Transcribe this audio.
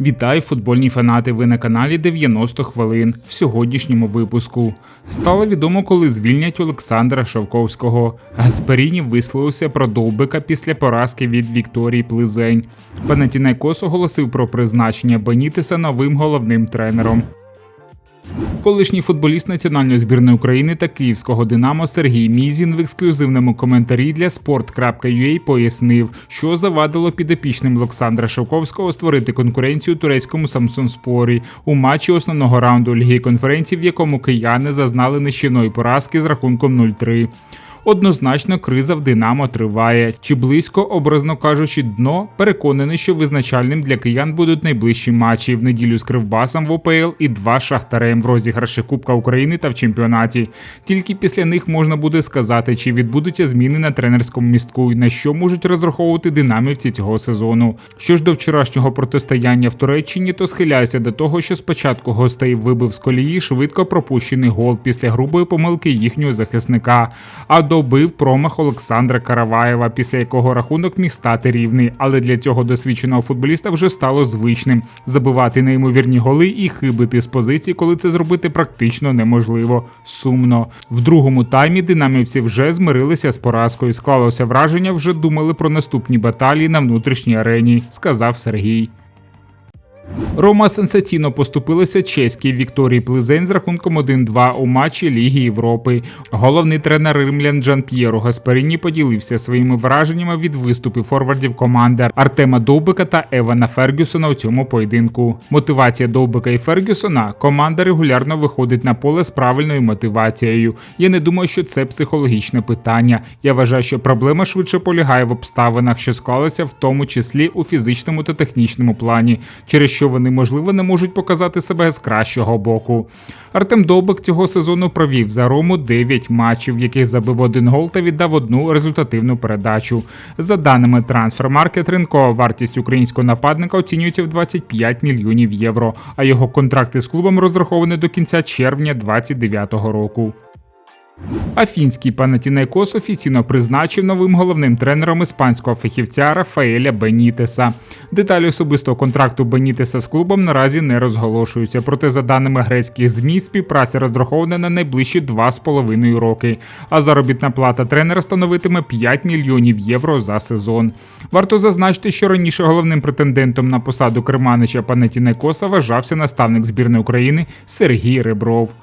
Вітаю футбольні фанати. Ви на каналі 90 хвилин в сьогоднішньому випуску. Стало відомо, коли звільнять Олександра Шовковського. Гасперіні висловився про Довбика після поразки від Вікторії Плизень. Панатінайкос оголосив про призначення Бенітеса новим головним тренером. Колишній футболіст національної збірної України та київського Динамо Сергій Мізін в ексклюзивному коментарі для sport.ua пояснив, що завадило підопічним Олександра Шовковського створити конкуренцію турецькому Самсонспорі у матчі основного раунду Ліги конференції, в якому кияни зазнали нищівної поразки з рахунком 0-3. Однозначно, криза в Динамо триває. Чи близько, образно кажучи, дно переконаний, що визначальним для киян будуть найближчі матчі в неділю з Кривбасом в ОПЛ і два шахтарем в розіграші Кубка України та в чемпіонаті. Тільки після них можна буде сказати, чи відбудуться зміни на тренерському містку і на що можуть розраховувати динамівці цього сезону. Що ж до вчорашнього протистояння в Туреччині, то схиляюся до того, що спочатку гостей вибив з колії швидко пропущений гол після грубої помилки їхнього захисника. А добив промах Олександра Караваєва, після якого рахунок міг стати рівний. Але для цього досвідченого футболіста вже стало звичним забивати неймовірні голи і хибити з позиції, коли це зробити практично неможливо. Сумно. В другому таймі динамівці вже змирилися з поразкою. Склалося враження, вже думали про наступні баталії на внутрішній арені, сказав Сергій. Рома сенсаційно поступилася чеській Вікторії Плизень з рахунком 1-2 у матчі Ліги Європи. Головний тренер римлян Джан П'єро Гасперіні поділився своїми враженнями від виступів форвардів команди Артема Довбика та Евана Фергюсона у цьому поєдинку. Мотивація Довбика і Фергюсона команда регулярно виходить на поле з правильною мотивацією. Я не думаю, що це психологічне питання. Я вважаю, що проблема швидше полягає в обставинах, що склалися в тому числі у фізичному та технічному плані, через що вони можливо не можуть показати себе з кращого боку. Артем Довбик цього сезону провів за Рому 9 матчів, в яких забив один гол та віддав одну результативну передачу. За даними Трансфермаркет, ринкова вартість українського нападника оцінюється в 25 мільйонів євро, а його контракти з клубом розраховані до кінця червня 2029 року. А фінський Панатінайкос офіційно призначив новим головним тренером іспанського фахівця Рафаеля Бенітеса. Деталі особистого контракту Бенітеса з клубом наразі не розголошуються. Проте, за даними грецьких змі, співпраця розрахована на найближчі 2,5 роки. А заробітна плата тренера становитиме 5 мільйонів євро за сезон. Варто зазначити, що раніше головним претендентом на посаду керманича Панатінайкоса вважався наставник збірної України Сергій Ребров.